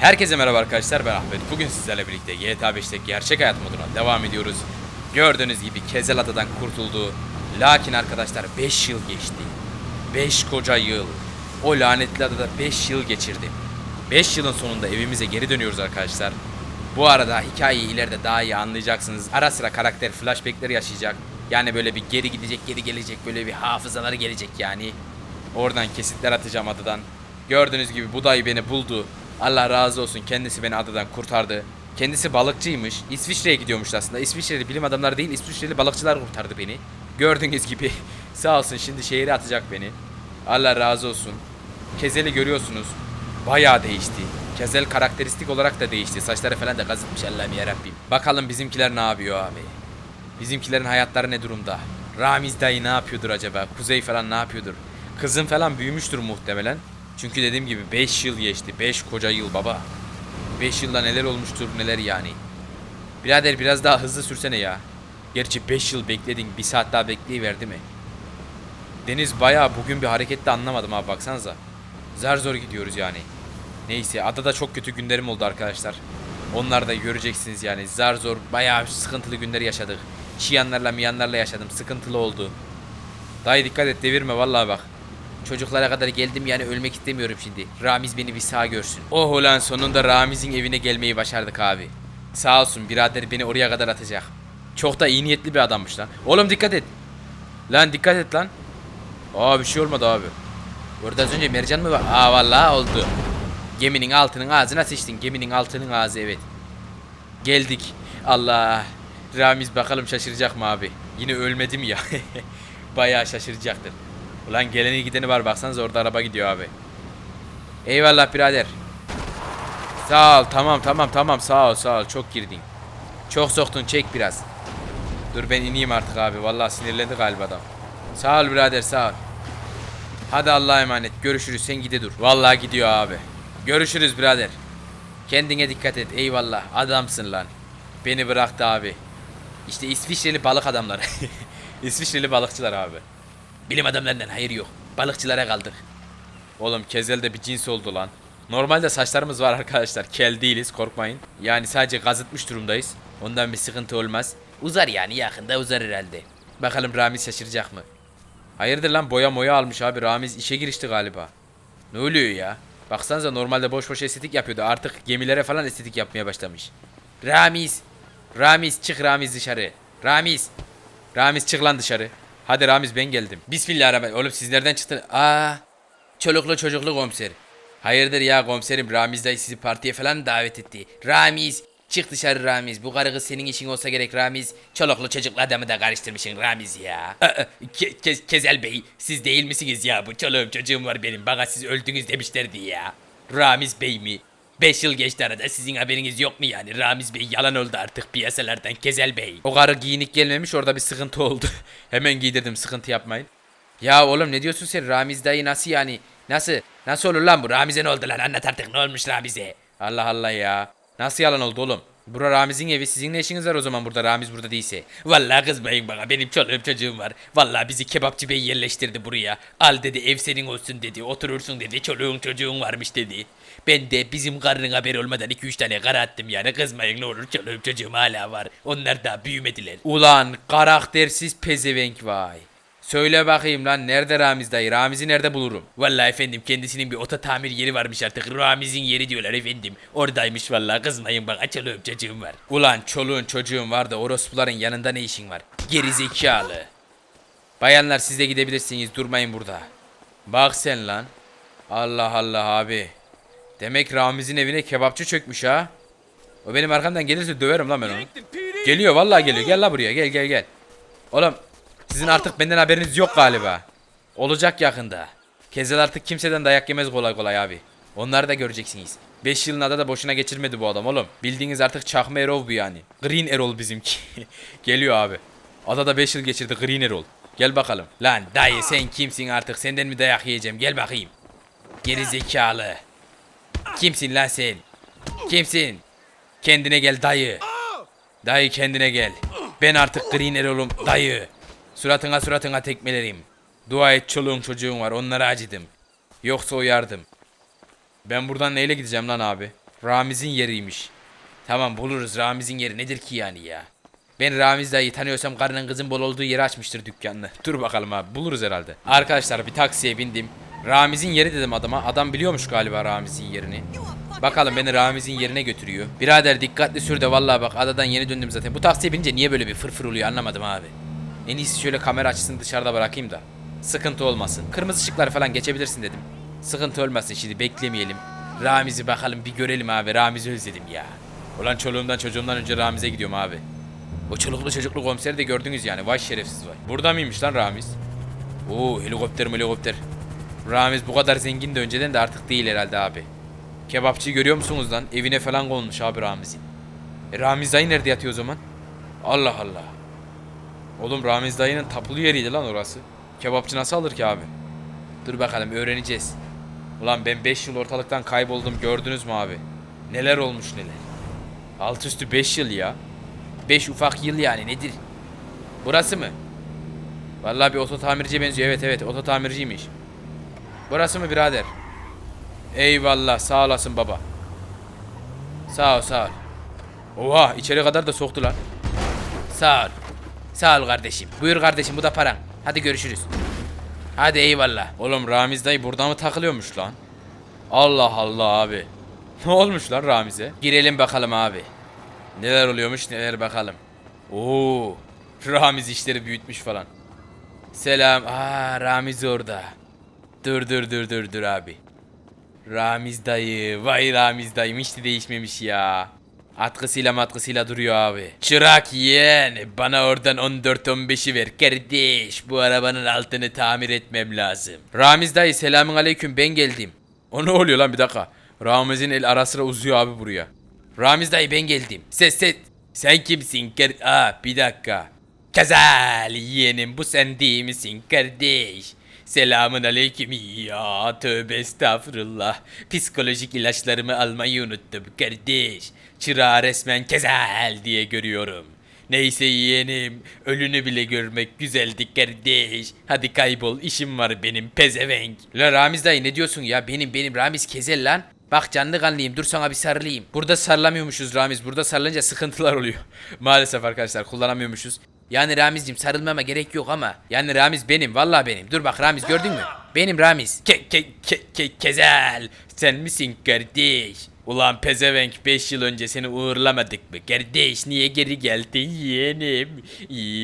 Herkese merhaba arkadaşlar ben Ahmet. Bugün sizlerle birlikte GTA 5'te gerçek hayat moduna devam ediyoruz. Gördüğünüz gibi Kezel Adadan kurtuldu. Lakin arkadaşlar 5 yıl geçti. 5 koca yıl. O lanetli adada 5 yıl geçirdim. 5 yılın sonunda evimize geri dönüyoruz arkadaşlar. Bu arada hikayeyi ileride daha iyi anlayacaksınız. Ara sıra karakter flashbackleri yaşayacak. Yani böyle bir geri gidecek, geri gelecek, böyle bir hafızaları gelecek yani. Oradan kesitler atacağım adadan. Gördüğünüz gibi bu dayı beni buldu. Allah razı olsun kendisi beni adadan kurtardı. Kendisi balıkçıymış. İsviçre'ye gidiyormuş aslında. İsviçreli bilim adamları değil, İsviçreli balıkçılar kurtardı beni. Gördüğünüz gibi sağ olsun şimdi şehire atacak beni. Allah razı olsun. Kezel'i görüyorsunuz. Bayağı değişti. Kezel karakteristik olarak da değişti. Saçları falan da gazıtmış Allah'ım yarabbim. Bakalım bizimkiler ne yapıyor abi. Bizimkilerin hayatları ne durumda? Ramiz dayı ne yapıyordur acaba? Kuzey falan ne yapıyordur? Kızım falan büyümüştür muhtemelen. Çünkü dediğim gibi 5 yıl geçti. 5 koca yıl baba. 5 yılda neler olmuştur neler yani. Birader biraz daha hızlı sürsene ya. Gerçi 5 yıl bekledin. Bir saat daha bekleyiverdi mi? Deniz bayağı bugün bir harekette anlamadım abi baksanıza. Zar zor gidiyoruz yani. Neyse adada çok kötü günlerim oldu arkadaşlar. Onlar da göreceksiniz yani. Zar zor bayağı sıkıntılı günler yaşadık. Şiyanlarla miyanlarla yaşadım. Sıkıntılı oldu. Dayı dikkat et devirme vallahi bak. Çocuklara kadar geldim yani ölmek istemiyorum şimdi. Ramiz beni bir sağ görsün. Oh ulan sonunda Ramiz'in evine gelmeyi başardık abi. Sağ olsun birader beni oraya kadar atacak. Çok da iyi niyetli bir adammış lan. Oğlum dikkat et. Lan dikkat et lan. Aa bir şey olmadı abi. Orada az önce mercan mı var? Aa vallahi oldu. Geminin altının ağzına sıçtın. Geminin altının ağzı evet. Geldik. Allah. Ramiz bakalım şaşıracak mı abi? Yine ölmedim ya. Bayağı şaşıracaktır. Ulan geleni gideni var baksanız orada araba gidiyor abi. Eyvallah birader. Sağ ol tamam tamam tamam sağ ol sağ ol çok girdin. Çok soktun çek biraz. Dur ben ineyim artık abi vallahi sinirlendi galiba adam. Sağ ol birader sağ ol. Hadi Allah'a emanet görüşürüz sen gide dur. Vallahi gidiyor abi. Görüşürüz birader. Kendine dikkat et eyvallah adamsın lan. Beni bıraktı abi. İşte İsviçreli balık adamları. İsviçreli balıkçılar abi. Bilim adamlarından hayır yok. Balıkçılara kaldık. Oğlum Kezel de bir cins oldu lan. Normalde saçlarımız var arkadaşlar. Kel değiliz korkmayın. Yani sadece gazıtmış durumdayız. Ondan bir sıkıntı olmaz. Uzar yani yakında uzar herhalde. Bakalım Ramiz şaşıracak mı? Hayırdır lan boya moya almış abi. Ramiz işe girişti galiba. Ne oluyor ya? Baksanıza normalde boş boş estetik yapıyordu. Artık gemilere falan estetik yapmaya başlamış. Ramiz. Ramiz çık Ramiz dışarı. Ramiz. Ramiz çık lan dışarı. Hadi Ramiz ben geldim. Bismillahirrahmanirrahim. Oğlum siz nereden çıktın? Aa. Çoluklu çocuklu komiser. Hayırdır ya komiserim Ramiz dayı sizi partiye falan davet etti. Ramiz. Çık dışarı Ramiz. Bu karı kız senin işin olsa gerek Ramiz. Çoluklu çocuklu adamı da karıştırmışsın Ramiz ya. Aa, Ke- Ke- Kezel Bey siz değil misiniz ya? Bu çoluğum çocuğum var benim. Bana siz öldünüz demişlerdi ya. Ramiz Bey mi? 5 yıl geçti arada sizin haberiniz yok mu yani? Ramiz Bey yalan oldu artık piyasalardan Kezel Bey. O karı giyinik gelmemiş orada bir sıkıntı oldu. Hemen giydirdim sıkıntı yapmayın. Ya oğlum ne diyorsun sen Ramiz dayı nasıl yani? Nasıl? Nasıl olur lan bu? Ramiz'e ne oldu lan? Anlat artık ne olmuş Ramiz'e? Allah Allah ya. Nasıl yalan oldu oğlum? Bura Ramiz'in evi sizin ne işiniz var o zaman burada Ramiz burada değilse? Vallahi kızmayın bana benim çoluğum çocuğum var. Vallahi bizi kebapçı bey yerleştirdi buraya. Al dedi ev senin olsun dedi oturursun dedi çoluğun çocuğun varmış dedi. Ben de bizim karının haberi olmadan 2-3 tane kara attım yani kızmayın ne olur çoluğum çocuğum hala var. Onlar daha büyümediler. Ulan karaktersiz pezevenk vay. Söyle bakayım lan nerede Ramiz dayı? Ramiz'i nerede bulurum? Vallahi efendim kendisinin bir ota tamir yeri varmış artık. Ramiz'in yeri diyorlar efendim. Oradaymış vallahi kızmayın bak çoluğum çocuğum var. Ulan çoluğun çocuğun var da orospuların yanında ne işin var? Geri zekalı. Bayanlar siz de gidebilirsiniz durmayın burada. Bak sen lan. Allah Allah abi. Demek Ramiz'in evine kebapçı çökmüş ha. O benim arkamdan gelirse döverim lan ben onu. Geliyor vallahi geliyor. Gel la buraya. Gel gel gel. Oğlum sizin artık benden haberiniz yok galiba. Olacak yakında. Kezel artık kimseden dayak yemez kolay kolay abi. Onları da göreceksiniz. 5 yılın da boşuna geçirmedi bu adam oğlum. Bildiğiniz artık çakma Erol bu yani. Green Erol bizimki. Geliyor abi. Adada 5 yıl geçirdi Green Erol. Gel bakalım. Lan dayı sen kimsin artık? Senden mi dayak yiyeceğim? Gel bakayım. Geri zekalı. Kimsin lan sen? Kimsin? Kendine gel dayı. Dayı kendine gel. Ben artık Green Erol'um dayı. Suratına suratına tekmelerim. Dua et çoluğun çocuğun var onlara acıdım. Yoksa uyardım. Ben buradan neyle gideceğim lan abi? Ramiz'in yeriymiş. Tamam buluruz Ramiz'in yeri nedir ki yani ya. Ben Ramiz dayı tanıyorsam karının kızın bol olduğu yeri açmıştır dükkanını. Dur bakalım abi buluruz herhalde. Arkadaşlar bir taksiye bindim. Ramiz'in yeri dedim adama. Adam biliyormuş galiba Ramiz'in yerini. Bakalım beni Ramiz'in yerine götürüyor. Birader dikkatli sür de vallahi bak adadan yeni döndüm zaten. Bu taksiye binince niye böyle bir fırfır oluyor anlamadım abi. En iyisi şöyle kamera açısını dışarıda bırakayım da. Sıkıntı olmasın. Kırmızı ışıklar falan geçebilirsin dedim. Sıkıntı olmasın şimdi beklemeyelim. Ramiz'i bakalım bir görelim abi. Ramiz'i özledim ya. Ulan çoluğumdan çocuğumdan önce Ramiz'e gidiyorum abi. O çoluklu çocuklu komiseri de gördünüz yani. Vay şerefsiz vay. Burada mıymış lan Ramiz? Oo helikopter helikopter. Ramiz bu kadar zengin de önceden de artık değil herhalde abi. Kebapçıyı görüyor musunuz lan? Evine falan konmuş abi Ramiz'in. E, Ramiz dayı nerede yatıyor o zaman? Allah Allah. Oğlum Ramiz dayının tapulu yeriydi lan orası. Kebapçı nasıl alır ki abi? Dur bakalım öğreneceğiz. Ulan ben 5 yıl ortalıktan kayboldum gördünüz mü abi? Neler olmuş neler. Alt üstü 5 yıl ya. 5 ufak yıl yani nedir? Burası mı? Vallahi bir oto tamirciye benziyor. Evet evet oto tamirciymiş. Burası mı birader? Eyvallah sağ olasın baba. Sağ ol sağ ol. Oha içeri kadar da soktu lan. Sağ ol. Sağ ol kardeşim. Buyur kardeşim bu da paran. Hadi görüşürüz. Hadi eyvallah. Oğlum Ramiz dayı burada mı takılıyormuş lan? Allah Allah abi. Ne olmuş lan Ramiz'e? Girelim bakalım abi. Neler oluyormuş neler bakalım. Oo, Ramiz işleri büyütmüş falan. Selam. Aa Ramiz orada. Dur dur dur dur dur abi. Ramiz dayı. Vay Ramiz dayım hiç de değişmemiş ya. Atkısıyla matkısıyla duruyor abi. Çırak yeğen bana oradan 14-15'i ver kardeş. Bu arabanın altını tamir etmem lazım. Ramiz dayı selamun aleyküm ben geldim. O ne oluyor lan bir dakika. Ramiz'in el ara sıra uzuyor abi buraya. Ramiz dayı ben geldim. Ses ses. Sen kimsin? Kar Aa bir dakika. Kazal yeğenim bu sen değil misin kardeş? Selamun aleyküm ya tövbe estağfurullah. Psikolojik ilaçlarımı almayı unuttum kardeş. Çırağı resmen kezel diye görüyorum. Neyse yeğenim, ölünü bile görmek güzeldi kardeş. Hadi kaybol, işim var benim pezevenk. La Ramiz dayı ne diyorsun ya? Benim benim Ramiz Kezel lan. Bak canlı kanlıyım dur sana bir sarılayım. Burada sarılamıyormuşuz Ramiz. Burada sarılınca sıkıntılar oluyor. Maalesef arkadaşlar kullanamıyormuşuz. Yani Ramiz'cim sarılmama gerek yok ama. Yani Ramiz benim vallahi benim. Dur bak Ramiz gördün mü? Benim Ramiz. Ke ke ke ke kezel. Sen misin kardeş? Ulan pezevenk 5 yıl önce seni uğurlamadık mı? Kardeş niye geri geldin yeğenim?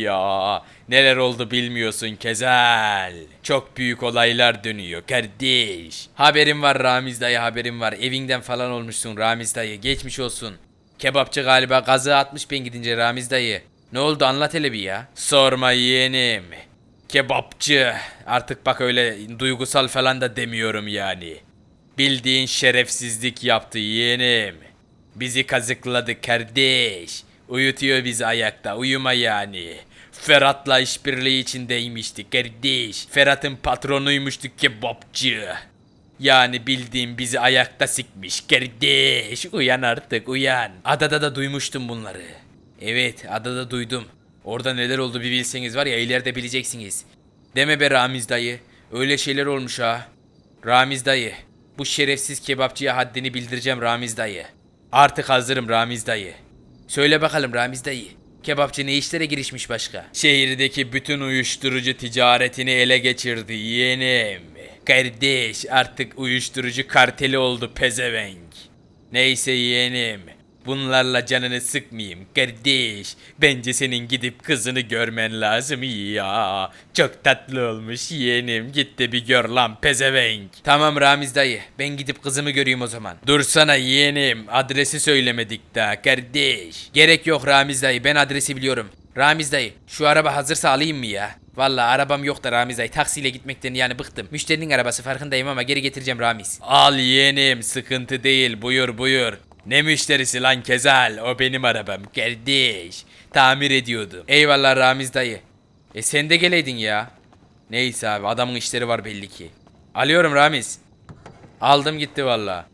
Ya neler oldu bilmiyorsun Kezel. Çok büyük olaylar dönüyor kardeş. Haberim var Ramiz dayı haberim var. Evinden falan olmuşsun Ramiz dayı. Geçmiş olsun. Kebapçı galiba gazı atmış ben gidince Ramiz dayı. Ne oldu anlat hele bir ya. Sorma yeğenim. Kebapçı. Artık bak öyle duygusal falan da demiyorum yani. Bildiğin şerefsizlik yaptı yeğenim. Bizi kazıkladı kardeş. Uyutuyor bizi ayakta uyuma yani. Ferhat'la işbirliği içindeymişti kardeş. Ferhat'ın patronuymuştu kebapçı. Yani bildiğim bizi ayakta sikmiş kardeş. Uyan artık uyan. Adada da duymuştum bunları. Evet adada duydum. Orada neler oldu bir bilseniz var ya ileride bileceksiniz. Deme be Ramiz dayı. Öyle şeyler olmuş ha. Ramiz dayı. Bu şerefsiz kebapçıya haddini bildireceğim Ramiz dayı. Artık hazırım Ramiz dayı. Söyle bakalım Ramiz dayı. Kebapçı ne işlere girişmiş başka? Şehirdeki bütün uyuşturucu ticaretini ele geçirdi yeğenim. Kardeş artık uyuşturucu karteli oldu pezevenk. Neyse yeğenim. Bunlarla canını sıkmayayım kardeş. Bence senin gidip kızını görmen lazım ya. Çok tatlı olmuş yeğenim. Git de bir gör lan pezevenk. Tamam Ramiz dayı. Ben gidip kızımı göreyim o zaman. Dursana yeğenim. Adresi söylemedik daha kardeş. Gerek yok Ramiz dayı. Ben adresi biliyorum. Ramiz dayı şu araba hazırsa alayım mı ya? Valla arabam yok da Ramiz dayı taksiyle gitmekten yani bıktım. Müşterinin arabası farkındayım ama geri getireceğim Ramiz. Al yeğenim sıkıntı değil buyur buyur. Ne müşterisi lan Kezel o benim arabam kardeş. Tamir ediyordu. Eyvallah Ramiz dayı. E sen de geleydin ya. Neyse abi adamın işleri var belli ki. Alıyorum Ramiz. Aldım gitti valla.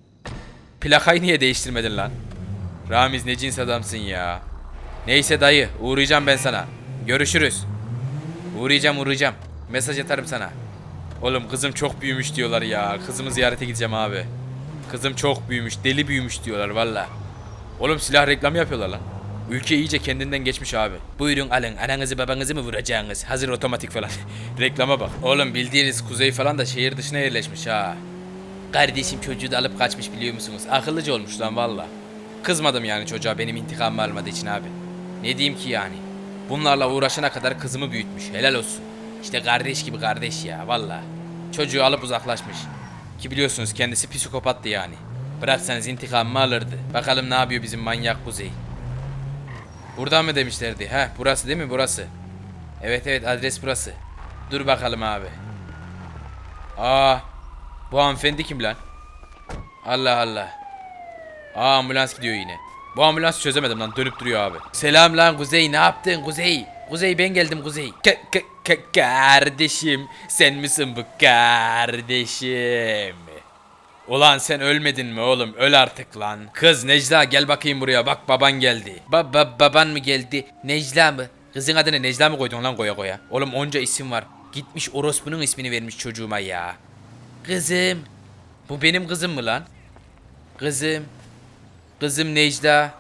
Plakayı niye değiştirmedin lan? Ramiz ne cins adamsın ya. Neyse dayı uğrayacağım ben sana. Görüşürüz. Uğrayacağım uğrayacağım. Mesaj atarım sana. Oğlum kızım çok büyümüş diyorlar ya. Kızımı ziyarete gideceğim abi. Kızım çok büyümüş, deli büyümüş diyorlar valla. Oğlum silah reklamı yapıyorlar lan. Ülke iyice kendinden geçmiş abi. Buyurun alın ananızı babanızı mı vuracaksınız? Hazır otomatik falan. Reklama bak. Oğlum bildiğiniz kuzey falan da şehir dışına yerleşmiş ha. Kardeşim çocuğu da alıp kaçmış biliyor musunuz? Akıllıca olmuş lan valla. Kızmadım yani çocuğa benim intikamımı almadığı için abi. Ne diyeyim ki yani? Bunlarla uğraşana kadar kızımı büyütmüş. Helal olsun. İşte kardeş gibi kardeş ya valla. Çocuğu alıp uzaklaşmış. Ki biliyorsunuz kendisi psikopattı yani. Bıraksanız intikamımı alırdı. Bakalım ne yapıyor bizim manyak kuzey. Buradan mı demişlerdi? Heh burası değil mi burası? Evet evet adres burası. Dur bakalım abi. Aa bu hanımefendi kim lan? Allah Allah. Aa ambulans gidiyor yine. Bu ambulans çözemedim lan dönüp duruyor abi. Selam lan Kuzey ne yaptın Kuzey? Kuzey ben geldim Kuzey. K- k- k- kardeşim sen misin bu kardeşim? Ulan sen ölmedin mi oğlum? Öl artık lan. Kız Necla gel bakayım buraya. Bak baban geldi. Ba ba- baban mı geldi? Necla mı? Kızın adını Necla mı koydun lan koya koya? Oğlum onca isim var. Gitmiş orospunun ismini vermiş çocuğuma ya. Kızım. Bu benim kızım mı lan? Kızım. Kızım Necla.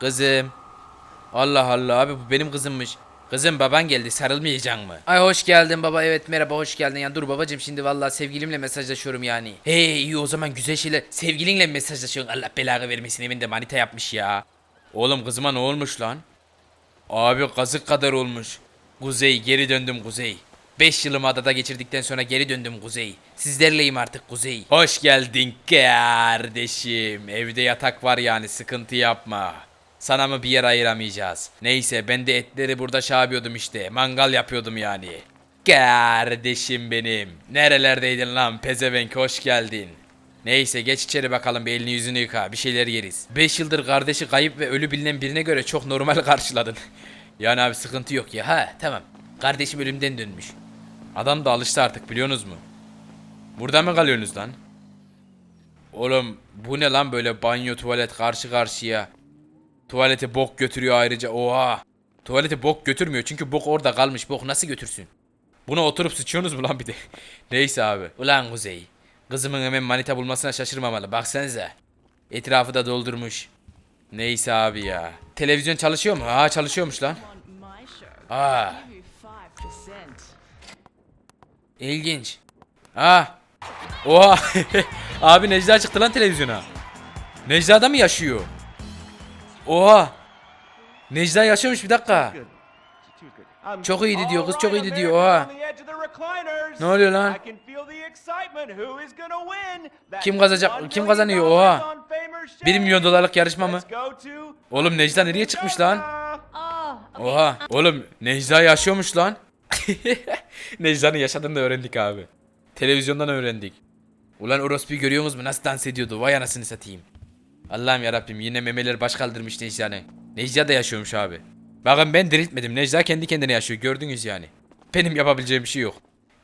Kızım. Allah Allah abi bu benim kızımmış. Kızım baban geldi sarılmayacak mı? Ay hoş geldin baba evet merhaba hoş geldin. Ya dur babacım şimdi vallahi sevgilimle mesajlaşıyorum yani. Hey iyi o zaman güzel şeyler. Sevgilinle mi mesajlaşıyorsun? Allah belanı vermesin evinde manita yapmış ya. Oğlum kızıma ne olmuş lan? Abi kazık kadar olmuş. Kuzey geri döndüm Kuzey. 5 yılımı adada geçirdikten sonra geri döndüm Kuzey. Sizlerleyim artık Kuzey. Hoş geldin kardeşim. Evde yatak var yani sıkıntı yapma. Sana mı bir yer ayıramayacağız? Neyse ben de etleri burada yapıyordum işte. Mangal yapıyordum yani. Kardeşim benim. Nerelerdeydin lan pezevenk hoş geldin. Neyse geç içeri bakalım bir elini yüzünü yıka bir şeyler yeriz. 5 yıldır kardeşi kayıp ve ölü bilinen birine göre çok normal karşıladın. yani abi sıkıntı yok ya ha tamam. Kardeşim ölümden dönmüş. Adam da alıştı artık biliyorsunuz mu? Burada mı kalıyorsunuz lan? Oğlum bu ne lan böyle banyo tuvalet karşı karşıya. Tuvalete bok götürüyor ayrıca oha. Tuvalete bok götürmüyor çünkü bok orada kalmış bok nasıl götürsün? Buna oturup sıçıyorsunuz mu lan bir de? Neyse abi. Ulan Kuzey. Kızımın hemen manita bulmasına şaşırmamalı. Baksanıza. Etrafı da doldurmuş. Neyse abi ya. Televizyon çalışıyor mu? Aa çalışıyormuş lan. Aa Give you 5%. ilginç. Aa. Oha. abi Necla çıktı lan televizyona. Necla da mı yaşıyor? Oha. Necla yaşıyormuş bir dakika. Çok iyiydi diyor kız çok iyiydi diyor ha. Ne oluyor lan? Kim kazanacak? Kim kazanıyor oha? 1 milyon dolarlık yarışma mı? Oğlum Necla nereye çıkmış lan? Oh, Oha. Oğlum Necla yaşıyormuş lan. Necla'nın yaşadığını da öğrendik abi. Televizyondan öğrendik. Ulan orospuyu görüyorsunuz mu? Nasıl dans ediyordu? Vay anasını satayım. Allah'ım yarabbim yine memeler baş kaldırmış Necla'nın. Necla da yaşıyormuş abi. Bakın ben diriltmedim. Necla kendi kendine yaşıyor. Gördünüz yani. Benim yapabileceğim bir şey yok.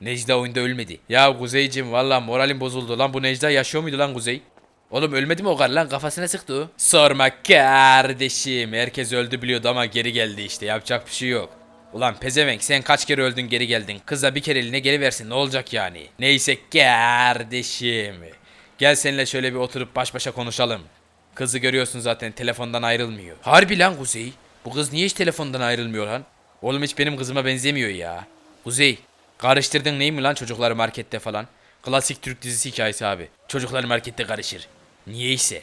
Necla oyunda ölmedi. Ya Kuzeycim valla moralim bozuldu. Lan bu Necla yaşıyor muydu lan Kuzey? Oğlum ölmedi mi o kadar lan kafasına sıktı o. Sorma kardeşim. Herkes öldü biliyordu ama geri geldi işte. Yapacak bir şey yok. Ulan pezevenk sen kaç kere öldün geri geldin. Kıza bir kere eline geri versin ne olacak yani. Neyse kardeşim. Gel seninle şöyle bir oturup baş başa konuşalım. Kızı görüyorsun zaten telefondan ayrılmıyor. Harbi lan Kuzey. Bu kız niye hiç telefondan ayrılmıyor lan? Oğlum hiç benim kızıma benzemiyor ya. Kuzey. Karıştırdın neyi mi lan çocukları markette falan? Klasik Türk dizisi hikayesi abi. Çocuklar markette karışır. Niyeyse.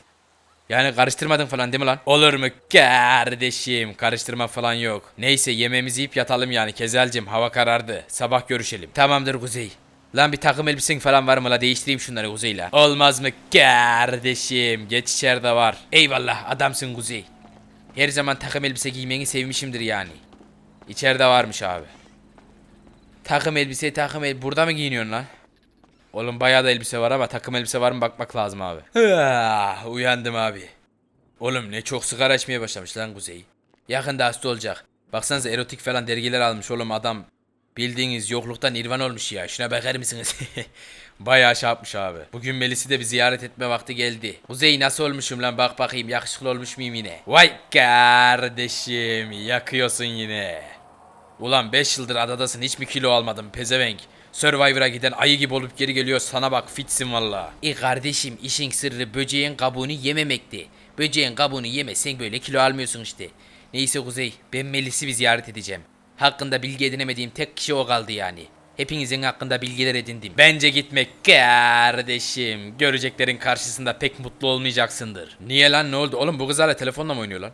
Yani karıştırmadın falan değil mi lan? Olur mu kardeşim? Karıştırma falan yok. Neyse yemeğimizi yiyip yatalım yani Kezelcim hava karardı. Sabah görüşelim. Tamamdır Kuzey. Lan bir takım elbisen falan var mı la değiştireyim şunları Kuzey'le. Olmaz mı kardeşim? Geç içeride var. Eyvallah adamsın Kuzey. Her zaman takım elbise giymeni sevmişimdir yani. İçeride varmış abi. Takım elbise takım el burada mı giyiniyorsun lan? Oğlum bayağı da elbise var ama takım elbise var mı bakmak lazım abi. Uyandım abi. Oğlum ne çok sigara içmeye başlamış lan Kuzey. Yakında hasta olacak. Baksanıza erotik falan dergiler almış oğlum adam. Bildiğiniz yokluktan irvan olmuş ya. Şuna bakar mısınız? Bayağı şey yapmış abi. Bugün Melis'i de bir ziyaret etme vakti geldi. Kuzey nasıl olmuşum lan bak bakayım yakışıklı olmuş muyum yine? Vay kardeşim yakıyorsun yine. Ulan 5 yıldır adadasın hiç mi kilo almadın pezevenk? Survivor'a giden ayı gibi olup geri geliyor sana bak fitsin valla. E kardeşim işin sırrı böceğin kabuğunu yememekti. Böceğin kabuğunu yemezsen böyle kilo almıyorsun işte. Neyse Kuzey ben Melis'i bir ziyaret edeceğim. Hakkında bilgi edinemediğim tek kişi o kaldı yani. Hepinizin hakkında bilgiler edindim. Bence gitmek kardeşim. Göreceklerin karşısında pek mutlu olmayacaksındır. Niye lan ne oldu? Oğlum bu kız hala telefonla mı oynuyor lan?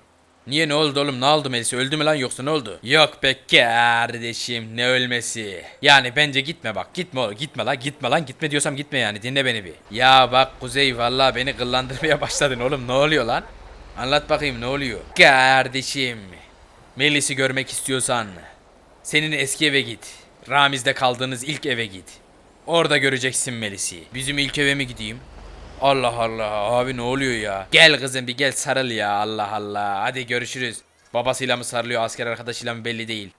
Niye ne oldu oğlum ne oldu Melisa öldü mü lan yoksa ne oldu? Yok be kardeşim ne ölmesi. Yani bence gitme bak gitme oğlum gitme lan gitme lan gitme diyorsam gitme yani dinle beni bir. Ya bak Kuzey vallahi beni kıllandırmaya başladın oğlum ne oluyor lan? Anlat bakayım ne oluyor? Kardeşim Melis'i görmek istiyorsan senin eski eve git. Ramiz'de kaldığınız ilk eve git. Orada göreceksin Melis'i. Bizim ilk eve mi gideyim? Allah Allah abi ne oluyor ya? Gel kızım bir gel sarıl ya Allah Allah. Hadi görüşürüz. Babasıyla mı sarılıyor asker arkadaşıyla mı belli değil.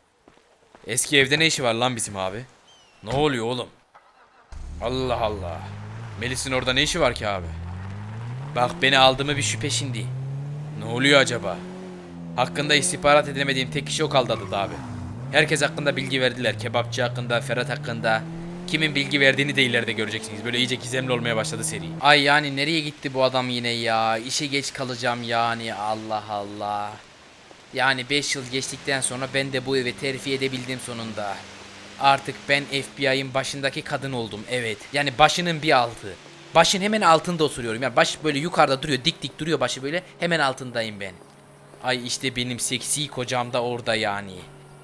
Eski evde ne işi var lan bizim abi? Ne oluyor oğlum? Allah Allah. Melis'in orada ne işi var ki abi? Bak beni aldığımı bir şüphe şimdi. Ne oluyor acaba? Hakkında istihbarat edemediğim tek kişi o kaldı adı abi. Herkes hakkında bilgi verdiler. Kebapçı hakkında, Ferhat hakkında. Kimin bilgi verdiğini de ileride göreceksiniz. Böyle iyice gizemli olmaya başladı seri. Ay yani nereye gitti bu adam yine ya? İşe geç kalacağım yani Allah Allah. Yani 5 yıl geçtikten sonra ben de bu evi terfi edebildim sonunda. Artık ben FBI'ın başındaki kadın oldum evet. Yani başının bir altı. Başın hemen altında oturuyorum. Yani baş böyle yukarıda duruyor dik dik duruyor başı böyle hemen altındayım ben. Ay işte benim seksi kocam da orada yani.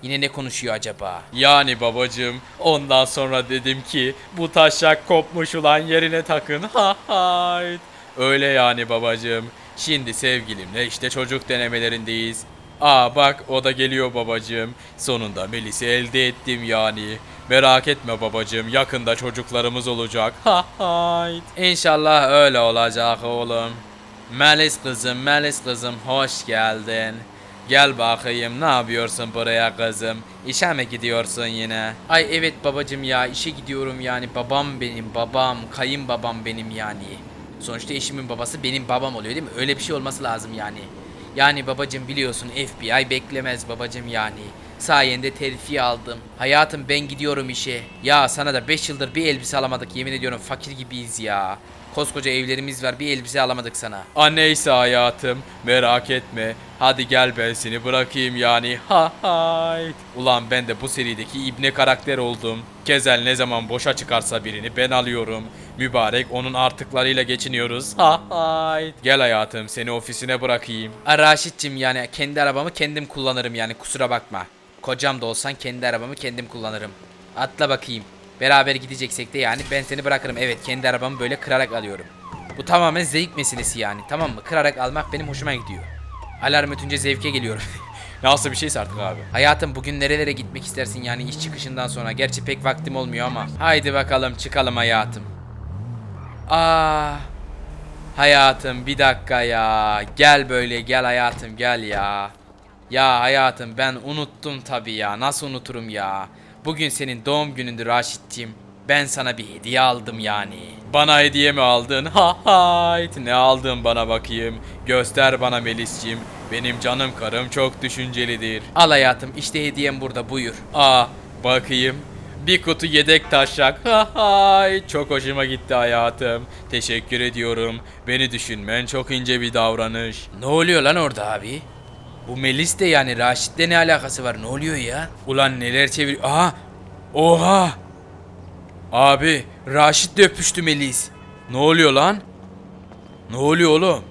Yine ne konuşuyor acaba? Yani babacım ondan sonra dedim ki bu taşak kopmuş ulan yerine takın ha hayt. Öyle yani babacım. Şimdi sevgilimle işte çocuk denemelerindeyiz. Aa bak o da geliyor babacım. Sonunda Melis'i elde ettim yani. Merak etme babacım yakında çocuklarımız olacak. Ha hayt. İnşallah öyle olacak oğlum. Melis kızım, Melis kızım hoş geldin. Gel bakayım ne yapıyorsun buraya kızım? İşe mi gidiyorsun yine? Ay evet babacım ya işe gidiyorum yani babam benim babam kayınbabam benim yani. Sonuçta eşimin babası benim babam oluyor değil mi? Öyle bir şey olması lazım yani. Yani babacım biliyorsun FBI beklemez babacım yani. Sayende terfi aldım. Hayatım ben gidiyorum işe. Ya sana da 5 yıldır bir elbise alamadık yemin ediyorum fakir gibiyiz ya. Koskoca evlerimiz var bir elbise alamadık sana. Anneyse hayatım merak etme. Hadi gel ben seni bırakayım yani. Ha hayt. Ulan ben de bu serideki ibne karakter oldum. Kezel ne zaman boşa çıkarsa birini ben alıyorum. Mübarek onun artıklarıyla geçiniyoruz. Ha hayt. Gel hayatım seni ofisine bırakayım. Aa, Raşit'cim yani kendi arabamı kendim kullanırım yani kusura bakma. Kocam da olsan kendi arabamı kendim kullanırım. Atla bakayım. Beraber gideceksek de yani ben seni bırakırım. Evet kendi arabamı böyle kırarak alıyorum. Bu tamamen zevk meselesi yani tamam mı? Kırarak almak benim hoşuma gidiyor. Alarm ötünce zevke geliyorum. Nasıl bir şeyse artık abi. Hayatım bugün nerelere gitmek istersin yani iş çıkışından sonra? Gerçi pek vaktim olmuyor ama. Haydi bakalım çıkalım hayatım. Aa. Hayatım bir dakika ya. Gel böyle gel hayatım gel ya. Ya hayatım ben unuttum tabii ya. Nasıl unuturum ya? Bugün senin doğum günündü Raşit'ciğim. Ben sana bir hediye aldım yani. Bana hediye mi aldın? Ha hayt. Ne aldın bana bakayım? Göster bana Melis'ciğim. Benim canım karım çok düşüncelidir. Al hayatım işte hediyem burada buyur. Aa bakayım. Bir kutu yedek taşak. Ha hay. Çok hoşuma gitti hayatım. Teşekkür ediyorum. Beni düşünmen çok ince bir davranış. Ne oluyor lan orada abi? Bu Melis de yani Raşit'le ne alakası var? Ne oluyor ya? Ulan neler çevir... Aha! Oha! Abi Raşit de öpüştü Melis. Ne oluyor lan? Ne oluyor oğlum?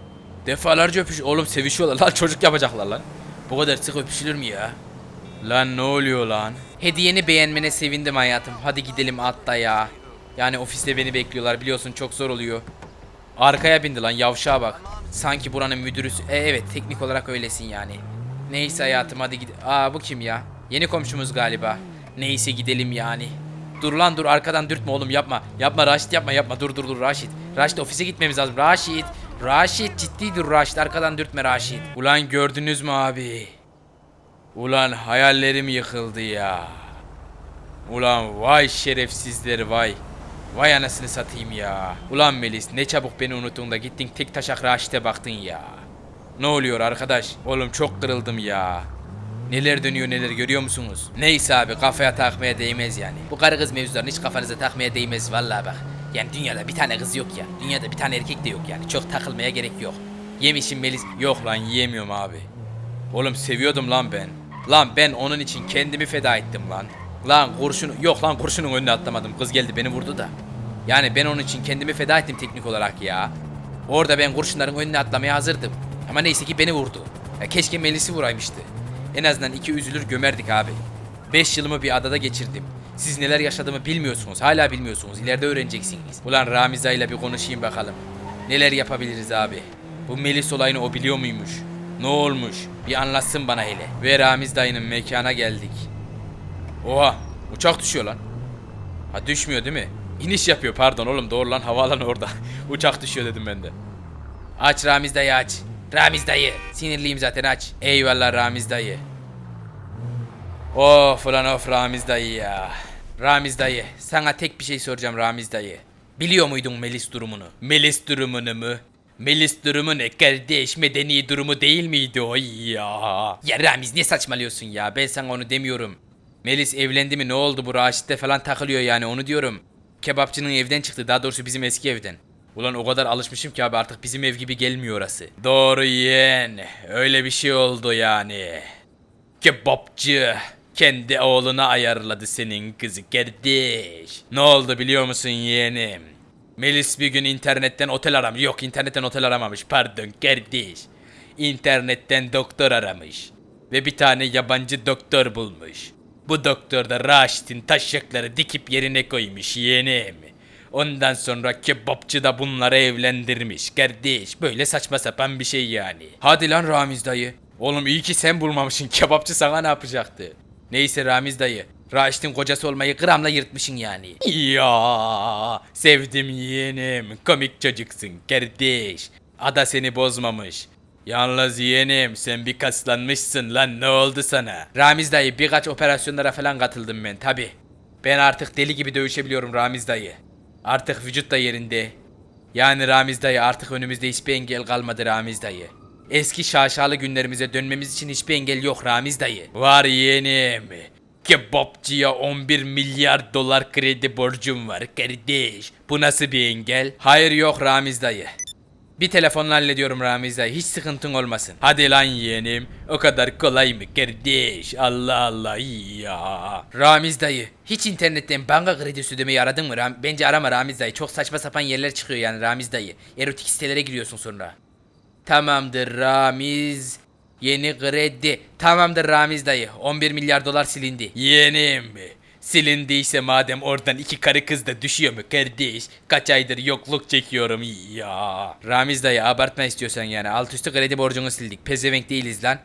Defalarca öpüş... Oğlum sevişiyorlar lan çocuk yapacaklar lan. Bu kadar sık öpüşülür mü ya? Lan ne oluyor lan? Hediyeni beğenmene sevindim hayatım. Hadi gidelim hatta ya. Yani ofiste beni bekliyorlar biliyorsun çok zor oluyor. Arkaya bindi lan yavşağa bak. Sanki buranın müdürüsü. E, evet teknik olarak öylesin yani. Neyse hayatım hadi gid. Aa bu kim ya? Yeni komşumuz galiba. Neyse gidelim yani. Dur lan dur arkadan dürtme oğlum yapma. Yapma Raşit yapma yapma dur dur dur Raşit. Raşit ofise gitmemiz lazım. Raşit. Raşit ciddi dur Raşit arkadan dürtme Raşit. Ulan gördünüz mü abi? Ulan hayallerim yıkıldı ya. Ulan vay şerefsizler vay. Vay anasını satayım ya. Ulan Melis ne çabuk beni unuttun da gittin tek taşak Raşit'e baktın ya. Ne oluyor arkadaş? Oğlum çok kırıldım ya. Neler dönüyor neler görüyor musunuz? Neyse abi kafaya takmaya değmez yani. Bu karı kız mevzularını hiç kafanıza takmaya değmez vallahi bak. Yani dünyada bir tane kız yok ya. Dünyada bir tane erkek de yok yani. Çok takılmaya gerek yok. Yemişim Melis. Yok lan yiyemiyorum abi. Oğlum seviyordum lan ben. Lan ben onun için kendimi feda ettim lan. Lan kurşunu yok lan kurşunun önüne atlamadım. Kız geldi beni vurdu da. Yani ben onun için kendimi feda ettim teknik olarak ya. Orada ben kurşunların önüne atlamaya hazırdım. Ama neyse ki beni vurdu. Ya keşke Melis'i vuraymıştı. En azından iki üzülür gömerdik abi. 5 yılımı bir adada geçirdim. Siz neler yaşadığımı bilmiyorsunuz. Hala bilmiyorsunuz. İleride öğreneceksiniz. Ulan Ramiza ile bir konuşayım bakalım. Neler yapabiliriz abi? Bu Melis olayını o biliyor muymuş? Ne olmuş? Bir anlatsın bana hele. Ve Ramiz dayının mekana geldik. Oha! Uçak düşüyor lan. Ha düşmüyor değil mi? İniş yapıyor pardon oğlum doğru lan havaalanı orada. Uçak düşüyor dedim ben de. Aç Ramiz dayı aç. Ramiz dayı. Sinirliyim zaten aç. Eyvallah Ramiz dayı. Of ulan of Ramiz dayı ya. Ramiz dayı sana tek bir şey soracağım Ramiz dayı. Biliyor muydun Melis durumunu? Melis durumunu mu? Melis durumu ne kardeş medeni durumu değil miydi o ya? Ya Ramiz ne saçmalıyorsun ya ben sana onu demiyorum. Melis evlendi mi ne oldu bu Raşit'te falan takılıyor yani onu diyorum. Kebapçının evden çıktı daha doğrusu bizim eski evden. Ulan o kadar alışmışım ki abi artık bizim ev gibi gelmiyor orası. Doğru yeğen öyle bir şey oldu yani. Kebapçı kendi oğluna ayarladı senin kızı kardeş. Ne oldu biliyor musun yeğenim? Melis bir gün internetten otel aramış. Yok internetten otel aramamış pardon kardeş. İnternetten doktor aramış. Ve bir tane yabancı doktor bulmuş. Bu doktor da Raşit'in taşakları dikip yerine koymuş yeğenim. Ondan sonra kebapçı da bunları evlendirmiş kardeş. Böyle saçma sapan bir şey yani. Hadi lan Ramiz dayı. Oğlum iyi ki sen bulmamışsın. Kebapçı sana ne yapacaktı? Neyse Ramiz dayı. Raşit'in kocası olmayı gramla yırtmışsın yani. Ya sevdim yeğenim. Komik çocuksun kardeş. Ada seni bozmamış. Yalnız yeğenim sen bir kaslanmışsın lan ne oldu sana? Ramiz dayı birkaç operasyonlara falan katıldım ben tabi. Ben artık deli gibi dövüşebiliyorum Ramiz dayı. Artık vücut da yerinde. Yani Ramiz dayı artık önümüzde hiçbir engel kalmadı Ramiz dayı. Eski şaşalı günlerimize dönmemiz için hiçbir engel yok Ramiz dayı. Var yeğenim. Kebapçıya 11 milyar dolar kredi borcum var kardeş. Bu nasıl bir engel? Hayır yok Ramiz dayı. Bir telefonla hallediyorum Ramiz dayı. Hiç sıkıntın olmasın. Hadi lan yeğenim. O kadar kolay mı kardeş? Allah Allah ya. Ramiz dayı. Hiç internetten banka kredisi ödemeyi aradın mı? Ram- Bence arama Ramiz dayı. Çok saçma sapan yerler çıkıyor yani Ramiz dayı. Erotik sitelere giriyorsun sonra. Tamamdır Ramiz. Yeni kredi. Tamamdır Ramiz dayı. 11 milyar dolar silindi. Yeğenim. Silindiyse madem oradan iki karı kız da düşüyor mu kardeş? Kaç aydır yokluk çekiyorum ya. Ramiz dayı abartma istiyorsan yani. Alt üstü kredi borcunu sildik. Pezevenk değiliz lan.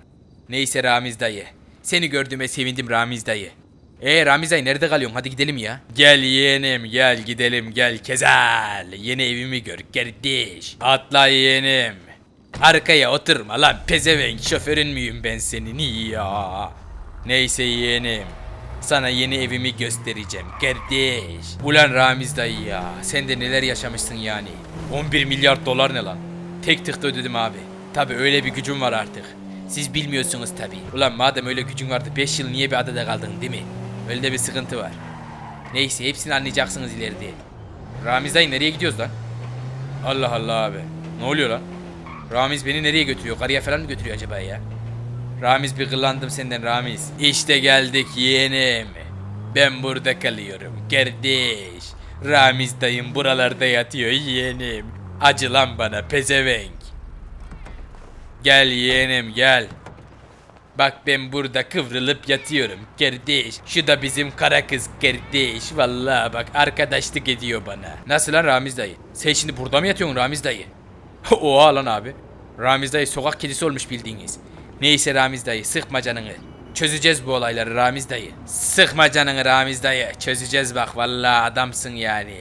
Neyse Ramiz dayı. Seni gördüğüme sevindim Ramiz dayı. Ee Ramiz dayı nerede kalıyorsun? Hadi gidelim ya. Gel yeğenim gel gidelim gel Kezel. Yeni evimi gör kardeş. Atla yeğenim. Arkaya oturma lan pezevenk şoförün müyüm ben senin ya. Neyse yeğenim. Sana yeni evimi göstereceğim kardeş. Ulan Ramiz dayı ya. Sen de neler yaşamışsın yani. 11 milyar dolar ne lan? Tek tıkta ödedim abi. Tabi öyle bir gücüm var artık. Siz bilmiyorsunuz tabi. Ulan madem öyle gücün vardı 5 yıl niye bir adada kaldın değil mi? Öyle de bir sıkıntı var. Neyse hepsini anlayacaksınız ileride. Ramiz dayı nereye gidiyoruz lan? Allah Allah abi. Ne oluyor lan? Ramiz beni nereye götürüyor? Karıya falan mı götürüyor acaba ya? Ramiz bir gıllandım senden Ramiz. İşte geldik yeğenim. Ben burada kalıyorum kardeş. Ramiz dayım buralarda yatıyor yeğenim. Acı lan bana pezevenk. Gel yeğenim gel. Bak ben burada kıvrılıp yatıyorum kardeş. Şu da bizim kara kız kardeş. Vallahi bak arkadaşlık ediyor bana. Nasıl lan Ramiz dayı? Sen şimdi burada mı yatıyorsun Ramiz dayı? Oha lan abi. Ramiz dayı sokak kedisi olmuş bildiğiniz. Neyse Ramiz dayı sıkma canını. Çözeceğiz bu olayları Ramiz dayı. Sıkma canını Ramiz dayı. Çözeceğiz bak vallahi adamsın yani.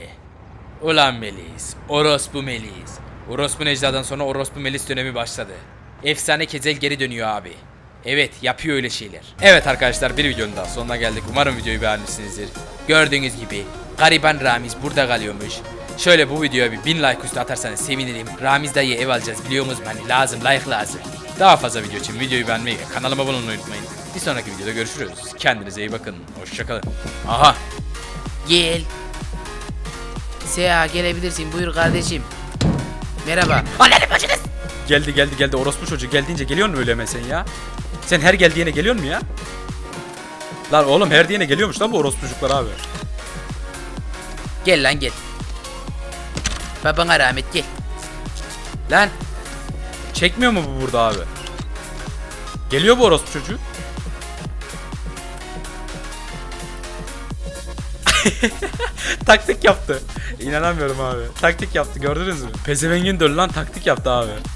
Ulan Melis. Orospu Melis. Orospu Necla'dan sonra Orospu Melis dönemi başladı. Efsane Kezel geri dönüyor abi. Evet yapıyor öyle şeyler. Evet arkadaşlar bir videonun daha sonuna geldik. Umarım videoyu beğenmişsinizdir. Gördüğünüz gibi gariban Ramiz burada kalıyormuş. Şöyle bu videoya bir bin like üstü atarsanız sevinirim. Ramiz dayı ev alacağız biliyor musunuz? Hani lazım like lazım. Daha fazla video için videoyu beğenmeyi kanalıma abone olmayı unutmayın. Bir sonraki videoda görüşürüz. Kendinize iyi bakın. Hoşçakalın. Aha. Gel. Seha gelebilirsin buyur kardeşim. Merhaba. Ananı bacınız. Geldi geldi geldi orospu çocuğu geldiğince geliyor mu öyle hemen sen ya? Sen her geldiğine geliyor mu ya? Lan oğlum her diyene geliyormuş lan bu orospu çocuklar abi. Gel lan gel. Babana rahmet gel. Lan Çekmiyor mu bu burada abi? Geliyor bu orospu çocuğu. taktik yaptı. İnanamıyorum abi. Taktik yaptı gördünüz mü? Pezevengin döl lan taktik yaptı abi.